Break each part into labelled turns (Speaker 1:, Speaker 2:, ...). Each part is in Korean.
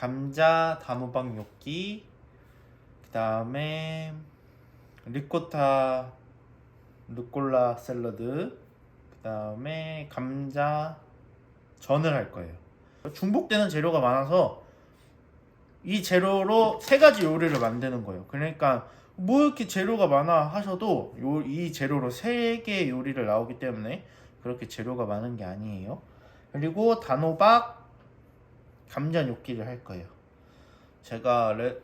Speaker 1: 감자 단호박 gnocchi 그 다음에 리코타 루꼴라 샐러드 그 다음에 감자 전을 할 거예요. 중복되는 재료가 많아서 이 재료로 세 가지 요리를 만드는 거예요. 그러니까 뭐 이렇게 재료가 많아 하셔도 요, 이 재료로 세 개의 요리를 나오기 때문에 그렇게 재료가 많은 게 아니에요. 그리고 단호박 감자 뇨끼를 할 거예요. 제가 레,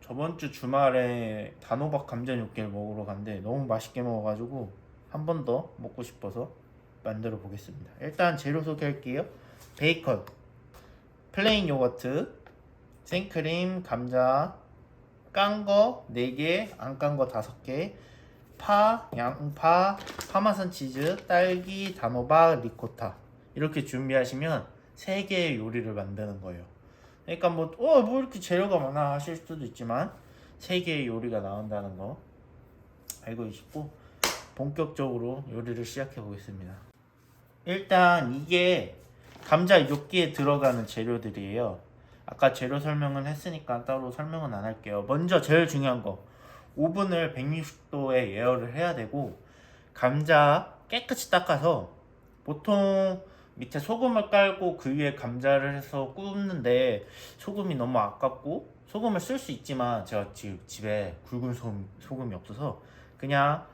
Speaker 1: 저번 주 주말에 단호박 감자 뇨끼를 먹으러 갔는데 너무 맛있게 먹어가지고 한 번 더 먹고 싶어서 만들어 보겠습니다. 일단 재료 소개할게요. 베이컨, 플레인 요거트, 생크림, 감자, 깐 거 4개, 안 깐 거 5개, 파, 양파, 파마산 치즈, 딸기, 단호박, 리코타 이렇게 준비하시면 세 개의 요리를 만드는 거예요. 그러니까 뭐, 어, 뭐 이렇게 재료가 많아 하실 수도 있지만 세 개의 요리가 나온다는 거 알고 계시고 본격적으로 요리를 시작해 보겠습니다. 일단 이게 감자 육기에 들어가는 재료들이에요. 아까 재료 설명은 했으니까 따로 설명은 안 할게요. 먼저 제일 중요한 거 오븐을 160도에 예열을 해야 되고 감자 깨끗이 닦아서 보통 밑에 소금을 깔고 그 위에 감자를 해서 굽는데 소금이 너무 아깝고 소금을 쓸 수 있지만 제가 지금 집에 굵은 소금, 소금이 없어서 그냥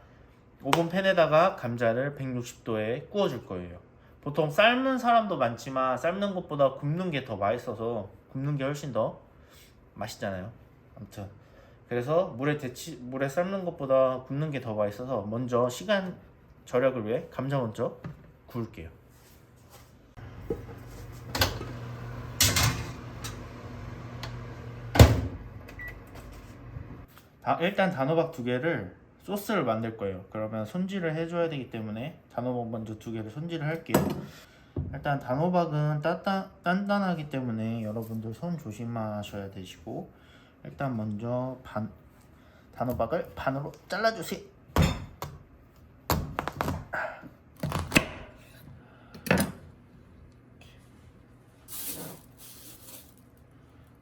Speaker 1: 오븐 팬에다가 감자를 160도에 구워줄 거예요. 보통 삶는 사람도 많지만 삶는 것보다 굽는 게 더 맛있어서 굽는 게 훨씬 더 맛있잖아요. 아무튼 그래서 물에 데치 물에 삶는 것보다 굽는 게 더 맛있어서 먼저 시간 절약을 위해 감자 먼저 구울게요. 다, 일단 단호박 두 개를 소스를 만들 거예요. 그러면 손질을 해줘야 되기 때문에 단호박 먼저 두 개를 손질을 할게요. 일단 단호박은 따따, 단단하기 때문에 여러분들 손 조심하셔야 되시고 일단 먼저 반 단호박을 반으로 잘라주세요.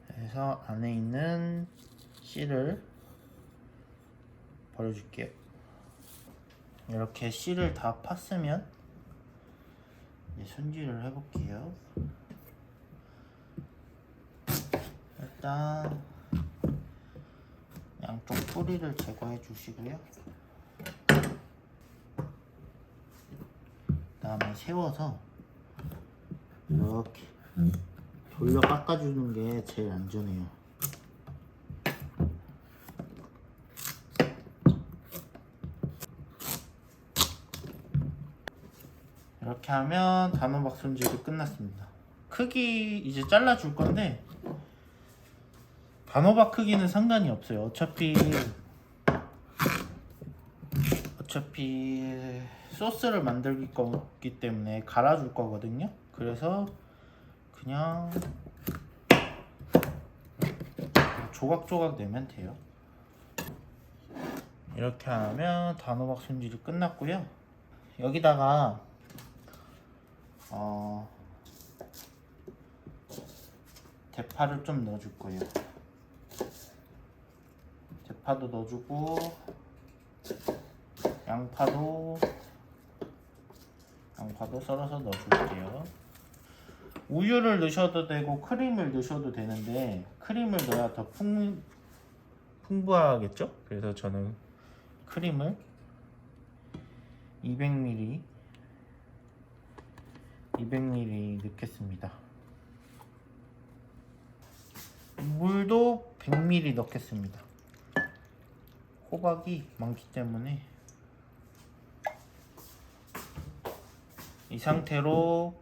Speaker 1: 그래서 안에 있는 씨를 버려줄게요. 이렇게 씨를 다 팠으면 손질을 해볼게요. 일단 양쪽 뿌리를 제거해 주시고요. 그다음에 세워서 이렇게 돌려 깎아주는 게 제일 안전해요. 이렇게 하면 단호 박 손질이 끝났습니다. 크기 이제 잘라 줄 건데 단호박 크기는 상관이 없어요. 어차피 어차피 소스를 만들 거기 때문에 갈아줄 거거든요. 그래서 그냥 조각조각 내면 돼요. 이렇게 하면 단호박 손질이 끝났고요. 여기다가 어, 대파를 좀 넣어줄 거예요. 대파도 넣어주고 양파도 양파도 썰어서 넣어줄게요. 우유를 넣으셔도 되고 크림을 넣으셔도 되는데 크림을 넣어야 더 풍, 풍부하겠죠? 그래서 저는 크림을 200ml 200ml 넣겠습니다. 물도 100ml 넣겠습니다. 호박이 많기 때문에 이 상태로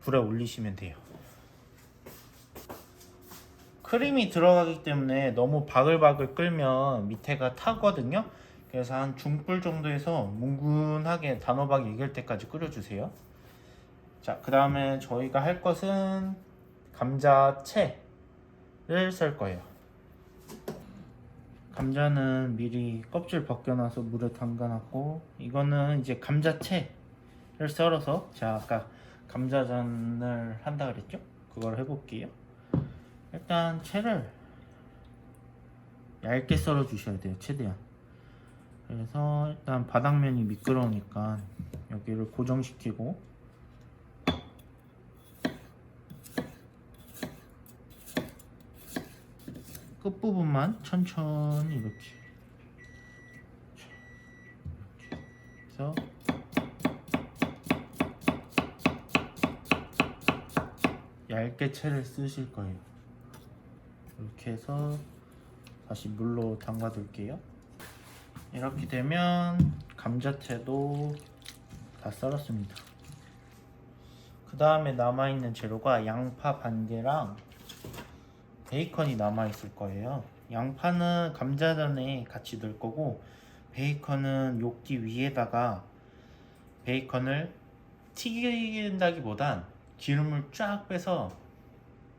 Speaker 1: 불에 올리시면 돼요. 크림이 들어가기 때문에 너무 바글바글 끓면 밑에가 타거든요. 그래서 한 중불 정도에서 뭉근하게 단호박 익을 때까지 끓여주세요. 자, 그 다음에 저희가 할 것은 감자채를 썰 거예요. 감자는 미리 껍질 벗겨놔서 물에 담가놨고 이거는 이제 감자채 썰어서 제가 아까 감자전을 한다 그랬죠? 그걸 해볼게요. 일단 채를 얇게 썰어 주셔야 돼요, 최대한. 그래서 일단 바닥면이 미끄러우니까 여기를 고정시키고 끝부분만 천천히 이렇게 해서 얇게 채를 쓰실 거예요. 이렇게 해서 다시 물로 담가 둘게요. 이렇게 되면 감자채도 다 썰었습니다. 그 다음에 남아있는 재료가 양파 반 개랑 베이컨이 남아있을 거예요. 양파는 감자전에 같이 넣을 거고 베이컨은 요기 위에다가 베이컨을 튀긴다기보단 기름을 쫙 빼서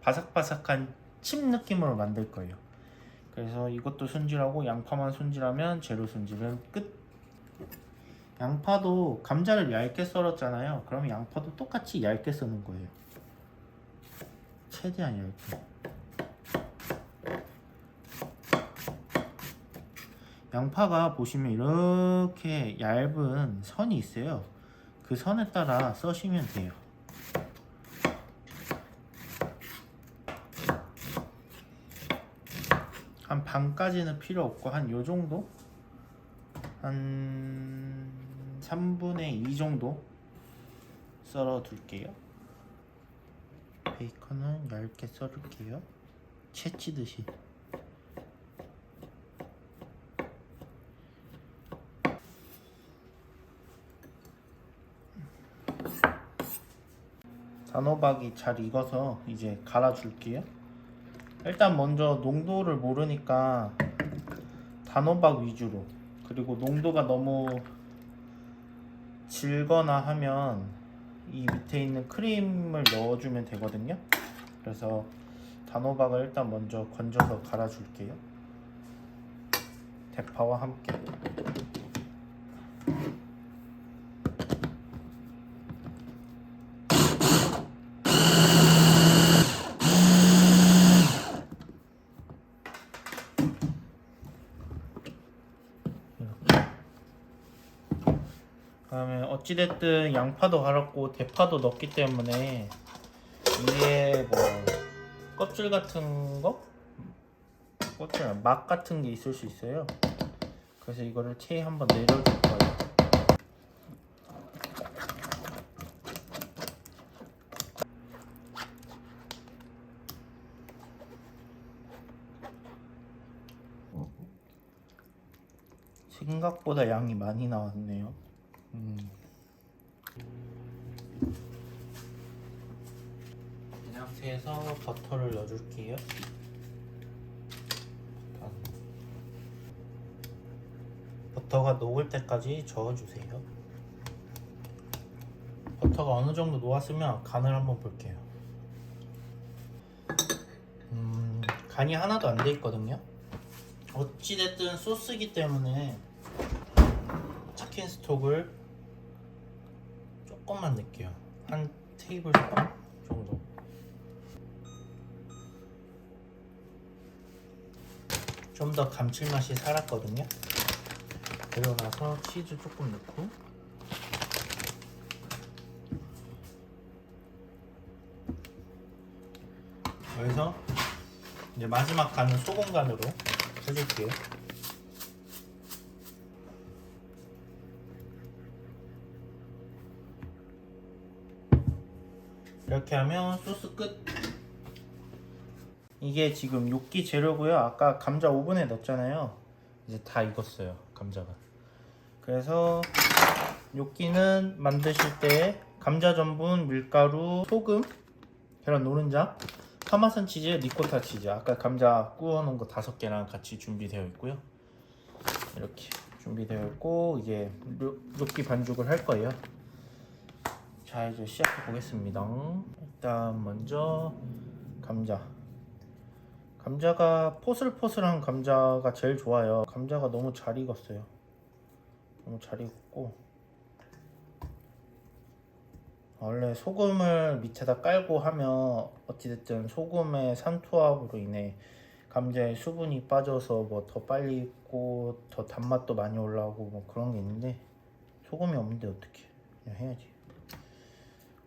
Speaker 1: 바삭바삭한 칩 느낌으로 만들 거예요. 그래서 이것도 손질하고 양파만 손질하면 재료 손질은 끝. 양파도 감자를 얇게 썰었잖아요. 그럼 양파도 똑같이 얇게 써는 거예요. 최대한 얇게. 양파가 보시면 이렇게 얇은 선이 있어요. 그 선에 따라 써시면 돼요. 한 반까지는 필요 없고 한 요 정도? 한 3분의 2 정도 썰어 둘게요. 베이컨은 얇게 썰을게요. 채치듯이. 단호박이 잘 익어서 이제 갈아줄게요. 일단 먼저 농도를 모르니까 단호박 위주로 그리고 농도가 너무 질거나 하면 이 밑에 있는 크림을 넣어주면 되거든요. 그래서 단호박을 일단 먼저 건져서 갈아줄게요. 대파와 함께. 어찌됐든 양파도 갈았고 대파도 넣었기 때문에 위에 뭐 껍질 같은 거 껍질 막 같은 게 있을 수 있어요. 그래서 이거를 체에 한번 내려줄 거예요. 생각보다 양이 많이 나왔네요. 음. 이 상태에서 버터를 넣어줄게요. 버터가 녹을 때까지 저어주세요. 버터가 어느 정도 녹았으면 간을 한번 볼게요. 음, 간이 하나도 안 돼 있거든요. 어찌됐든 소스기 때문에 치킨 스톡을 조금만 넣을게요. 한 테이블 스푼 좀 더 감칠맛이 살았거든요. 나서 치즈 조금 넣고 여기서 이제 마지막 간은 소금 간으로 해줄게요. 이렇게 하면 소스 끝. 이게 지금 요끼 재료고요. 아까 감자 오븐에 넣었잖아요. 이제 다 익었어요. 감자가. 그래서 요끼는 만드실 때 감자 전분, 밀가루, 소금, 계란 노른자, 파마산 치즈, 리코타 치즈. 아까 감자 구워 놓은 거 다섯 개랑 같이 준비되어 있고요. 이렇게 준비되어 있고 이제 요- 요끼 반죽을 할 거예요. 자 이제 시작해 보겠습니다. 일단 먼저 감자. 감자가 포슬포슬한 감자가 제일 좋아요. 감자가 너무 잘 익었어요. 너무 잘 익었고 원래 소금을 밑에다 깔고 하면 어찌됐든 소금의 산투압으로 인해 감자에 수분이 빠져서 뭐 더 빨리 익고 더 단맛도 많이 올라오고 뭐 그런 게 있는데 소금이 없는데 어떻게 그냥 해야지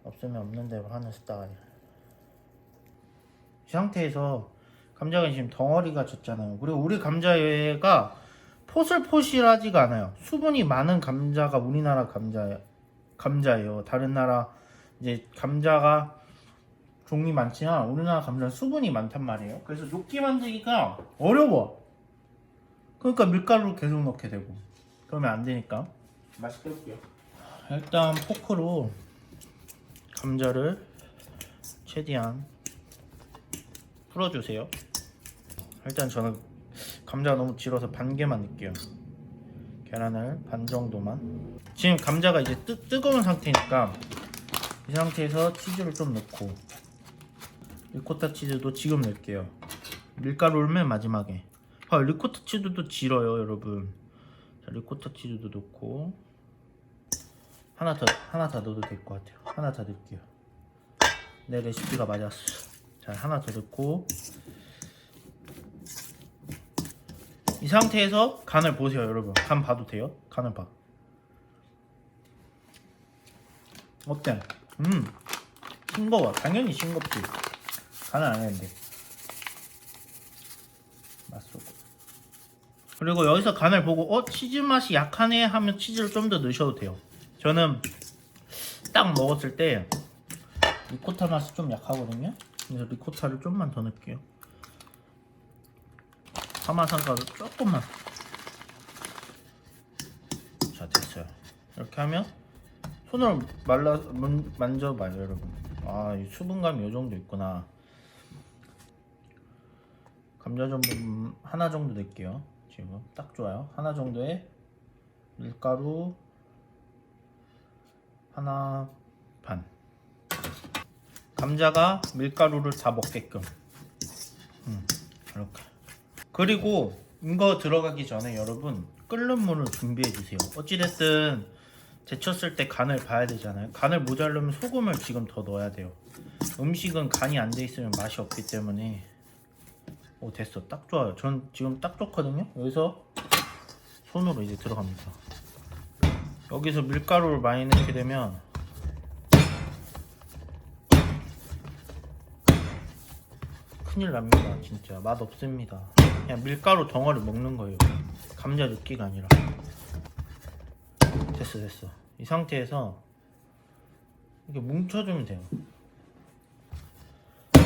Speaker 1: 없으면 없는 대로 하는 스타일 이 상태에서 감자가 지금 덩어리가 졌잖아요 그리고 우리 감자가 포슬포실하지가 않아요 수분이 많은 감자가 우리나라 감자 감자예요 다른 나라 이제 감자가 종이 많지만 우리나라 감자는 수분이 많단 말이에요. 그래서 뇨끼 만들기가 어려워. 그러니까 밀가루를 계속 넣게 되고 그러면 안 되니까 맛있게 해볼게요. 일단 포크로 감자를 최대한 풀어주세요. 일단 저는 감자가 너무 질어서 반 개만 넣을게요. 계란을 반 정도만. 지금 감자가 이제 뜨, 뜨거운 상태니까 이 상태에서 치즈를 좀 넣고 리코타 치즈도 지금 넣을게요. 밀가루를 맨 마지막에. 아, 리코타 치즈도 질어요, 여러분. 자, 리코타 치즈도 넣고 하나 더 하나 더 넣어도 될 것 같아요. 하나 더 넣을게요. 내 레시피가 맞았어. 자, 하나 더 넣고 이 상태에서 간을 보세요, 여러분. 간 봐도 돼요? 간을 봐. 어때? 음, 싱거워. 당연히 싱겁지. 간을 안 했는데. 맛있어. 그리고 여기서 간을 보고 어 치즈 맛이 약하네 하면 치즈를 좀 더 넣으셔도 돼요. 저는 딱 먹었을 때 리코타 맛이 좀 약하거든요. 리코타를 좀만 더 넣을게요. 파마산가루 조금만. 자 됐어요. 이렇게 하면 손으로 말라 만- 만져봐요 여러분. 아이 수분감이 이 정도 있구나. 감자 전분 하나 정도 넣을게요. 지금 딱 좋아요. 하나 정도의 밀가루 하나 반. 감자가 밀가루를 다 먹게끔. 음, 이렇게. 그리고 이거 들어가기 전에 여러분 끓는 물을 준비해 주세요. 어찌됐든 데쳤을 때 간을 봐야 되잖아요. 간을 모자르면 소금을 지금 더 넣어야 돼요. 음식은 간이 안 돼 있으면 맛이 없기 때문에 오 됐어 딱 좋아요 전 지금 딱 좋거든요 여기서 손으로 이제 들어갑니다 여기서 밀가루를 많이 넣게 되면 큰일 납니다 진짜. 맛 없습니다. 그냥 밀가루 덩어리 먹는 거예요. 감자 느끼가 아니라. 됐어 됐어. 이 상태에서 이렇게 뭉쳐주면 돼요.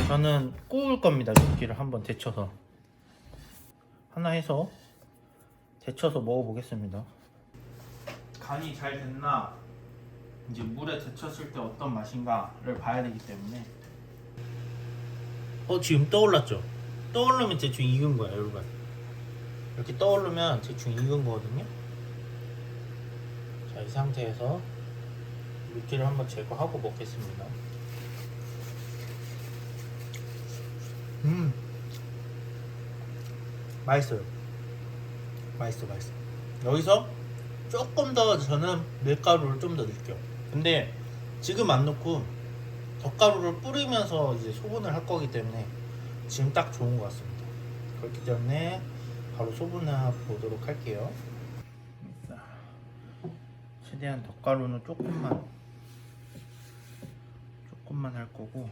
Speaker 1: 저는 구울 겁니다. 육기를 한번 데쳐서. 하나 해서 데쳐서 먹어보겠습니다. 간이 잘 됐나? 이제 물에 데쳤을 때 어떤 맛인가를 봐야 되기 때문에 어 지금 떠올랐죠? 떠오르면 대충 익은 거야 여러분. 이렇게 떠오르면 대충 익은 거거든요. 자 이 상태에서 물기를 한번 제거하고 먹겠습니다. 음 맛있어요 맛있어 맛있어 여기서 조금 더 저는 밀가루를 좀 더 넣을게요 근데 지금 안 넣고 덧가루를 뿌리면서 이제 소분을 할 거기 때문에 지금 딱 좋은 것 같습니다. 그렇기 때문에 바로 소분을 보도록 할게요. 최대한 덧가루는 조금만 조금만 할 거고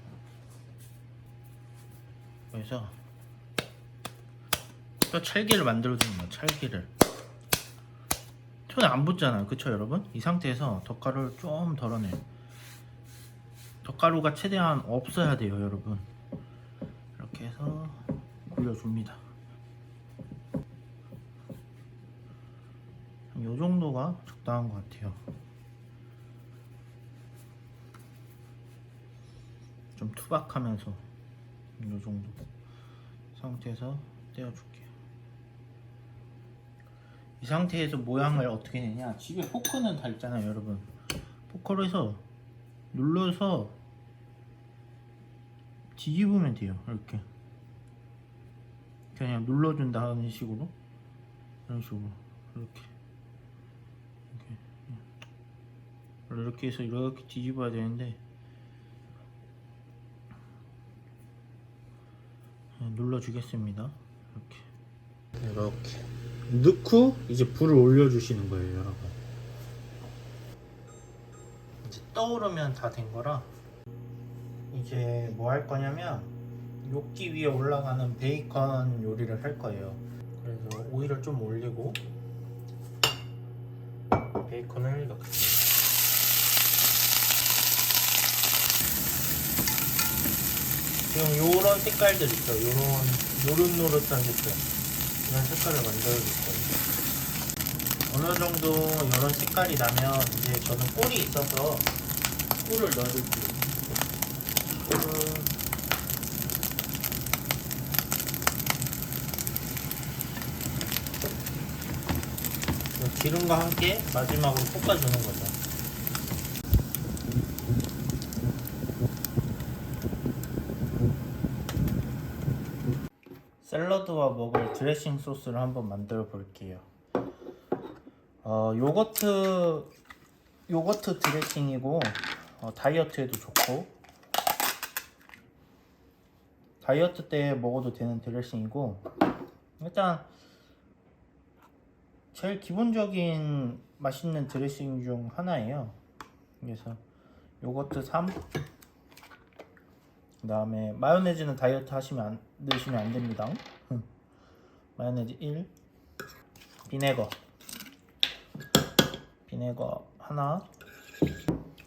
Speaker 1: 그래서 또 찰기를 만들어주는 거야 찰기를. 손에 안 붙잖아요 그쵸 여러분? 이 상태에서 덧가루를 좀 덜어내 덧가루가 최대한 없어야 돼요 여러분 이렇게 해서 굴려줍니다 이 정도가 적당한 것 같아요 좀 투박하면서 이 정도 상태에서 떼어줄게요. 이 상태에서 모양을 어떻게 내냐? 집에 포크는 다 있잖아요, 여러분. 포크로 해서 눌러서 뒤집으면 돼요 이렇게. 그냥 눌러준다 하는 식으로. 이런 식으로. 이렇게. 이렇게. 예. 이렇게 해서 이렇게 뒤집어야 되는데. 예, 눌러주겠습니다. 이렇게. 이렇게. 넣고 이제 불을 올려주시는 거예요 여러분. 떠오르면 다 된 거라 이제 뭐 할 거냐면 요끼 위에 올라가는 베이컨 요리를 할 거예요. 그래서 오일을 좀 올리고 베이컨을 넣겠습니다. 지금 요런 색깔들 있죠. 요런 노릇노릇한 색깔. 이런 색깔을 만들어줄 거예요. 어느 정도 이런 색깔이 나면 이제 저는 꿀이 있어서 꿀을 넣어줄게요. 꿀을 기름과 함께 마지막으로 볶아주는 거죠. 샐러드와 먹을 드레싱 소스를 한번 만들어 볼게요. 어, 요거트 요거트 드레싱이고 어, 다이어트에도 좋고 다이어트 때 먹어도 되는 드레싱이고 일단 제일 기본적인 맛있는 드레싱 중 하나예요. 그래서 요거트 3 그 다음에 마요네즈는 다이어트 하시면 안, 넣으시면 안 됩니다. 흠. 마요네즈 1 비네거 비네거 하나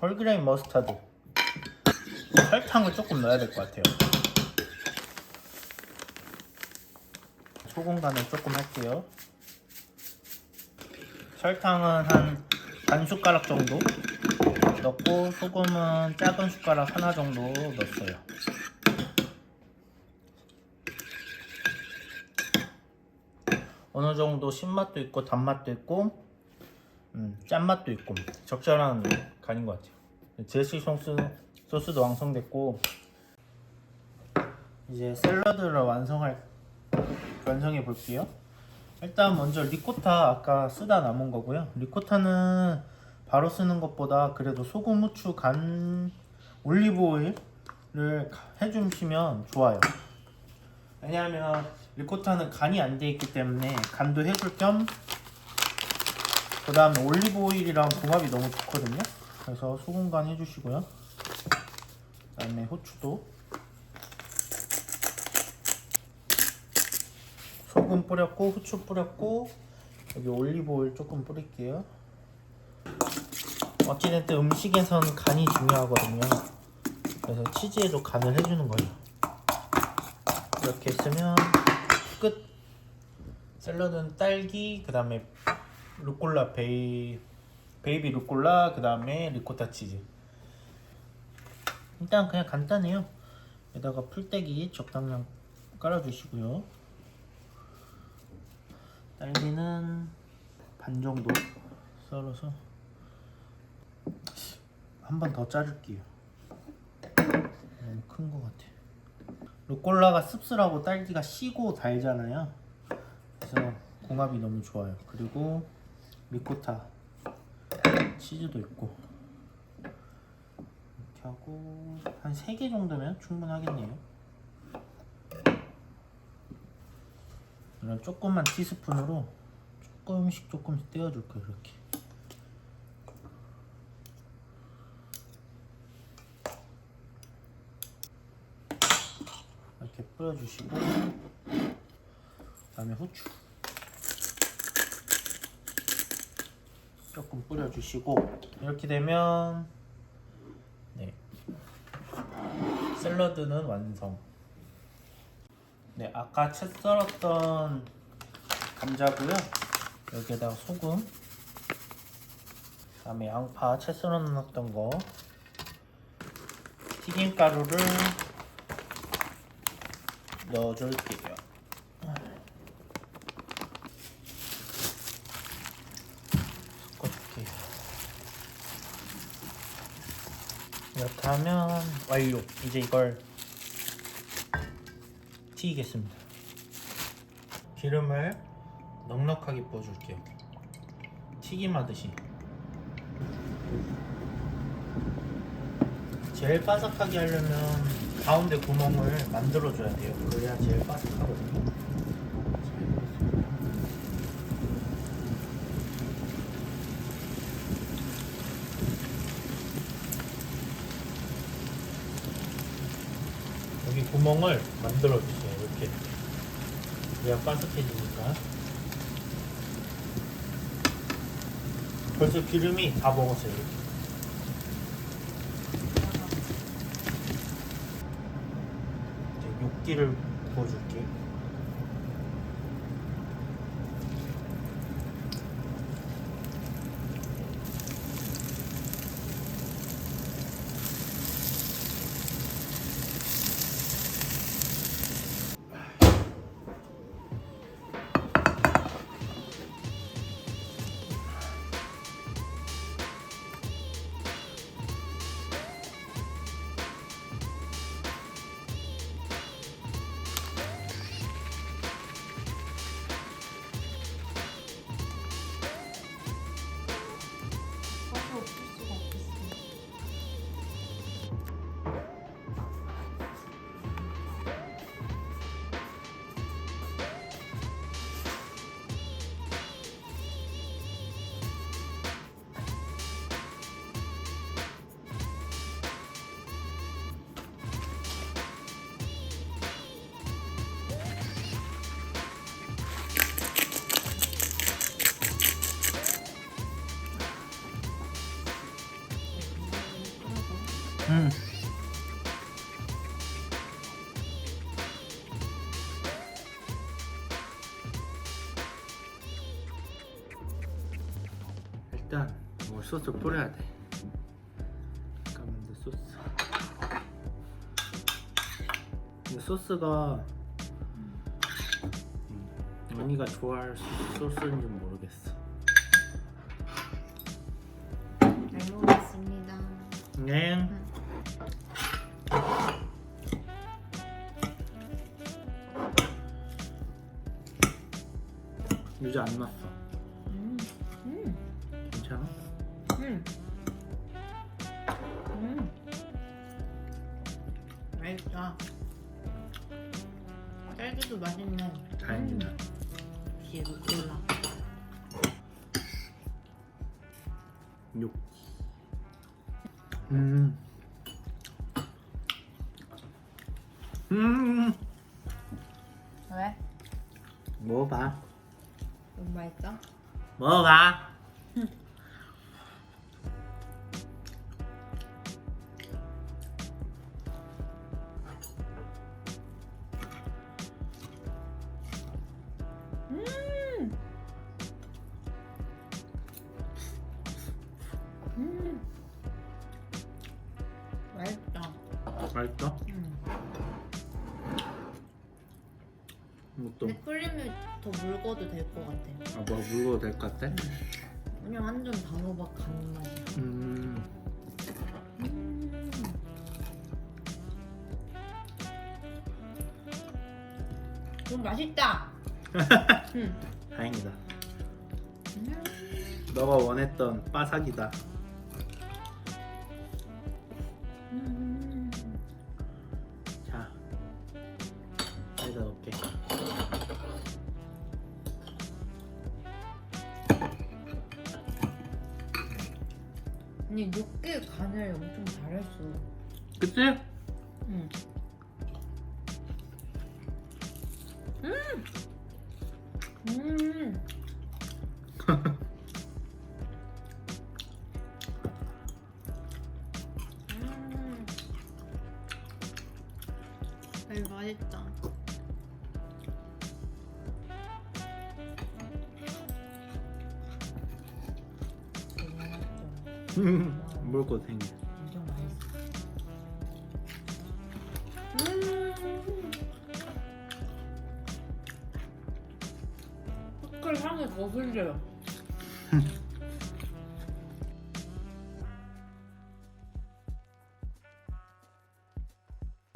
Speaker 1: 홀그레인 머스타드 설탕을 조금 넣어야 될 것 같아요. 소금 간을 조금 할게요. 설탕은 한 반 숟가락 정도 넣고 소금은 작은 숟가락 하나 정도 넣었어요. 어느 정도 신맛도 있고 단맛도 있고 음, 짠맛도 있고 적절한 간인 것 같아요. 드레싱 소스 소스도 완성됐고 이제 샐러드를 완성할 완성해 볼게요. 일단 먼저 리코타 아까 쓰다 남은 거고요. 리코타는 바로 쓰는 것보다 그래도 소금, 후추, 간, 올리브 오일을 해주시면 좋아요. 왜냐하면 리코타는 간이 안 돼 있기 때문에 간도 해줄 겸 그 다음에 올리브 오일이랑 궁합이 너무 좋거든요. 그래서 소금 간 해주시고요. 그 다음에 후추도 소금 뿌렸고 후추 뿌렸고 여기 올리브 오일 조금 뿌릴게요. 어찌됐든 음식에선 간이 중요하거든요. 그래서 치즈에도 간을 해주는 거예요. 이렇게 했으면 끝. 샐러드는 딸기, 그 다음에 루꼴라 베이 베이비 루꼴라, 그 다음에 리코타 치즈. 일단 그냥 간단해요. 여기다가 풀떼기 적당량 깔아주시고요. 딸기는 반 정도 썰어서 한 번 더 자를게요. 너무 큰 것 같아. 루꼴라가 씁쓸하고 딸기가 시고 달잖아요. 그래서 궁합이 너무 좋아요. 그리고 리코타 치즈도 있고 이렇게 하고 한 3개 정도면 충분하겠네요. 이런 조그만 티스푼으로 조금씩 조금씩 떼어줄 거예요. 이렇게. 이렇게 뿌려주시고 그 다음에 후추 조금 뿌려주시고 이렇게 되면 네 샐러드는 완성. 네 아까 채 썰었던 감자고요. 여기에다가 소금, 그다음에 양파 채 썰어 넣었던 거, 튀김 가루를 넣어줄게요. 이렇게 하면 완료. 이제 이걸 튀기겠습니다. 기름을 넉넉하게 부어줄게요. 튀김하듯이. 제일 바삭하게 하려면 가운데 구멍을 만들어줘야 돼요. 그래야 제일 바삭하거든요. 구멍을 만들어 주세요. 이렇게. 그래야 바삭해지니까. 벌써 기름이 다 먹었어요. 이렇게. 이제 육기를 부어줄게. 음. 일단 뭐 소스 뿌려야 돼. 까만데 소스. 근데 소스가 음, 언니가 좋아할 소스인지 모르겠어.
Speaker 2: 음, 음. 맛있다. 딸기도 맛있네.
Speaker 1: 다행이다.
Speaker 2: 음, 역시 루꼴라.
Speaker 1: 육. 음. 음.
Speaker 2: 왜?
Speaker 1: 먹어봐.
Speaker 2: 너무 맛있어?
Speaker 1: 먹어봐. 맛있어?
Speaker 2: 음.
Speaker 1: 이것도
Speaker 2: 근데 끓이면 더 묽어도 될 것 같아.
Speaker 1: 아, 뭐 물어도 될것 같아?
Speaker 2: 그냥 완전 단호박 간 맛이야.
Speaker 1: 음.
Speaker 2: 음. 좀 맛있다. 음.
Speaker 1: 다행이다.
Speaker 2: 음.
Speaker 1: 너가 원했던 바삭이다. 그치?
Speaker 2: 응. 음. 음. 음.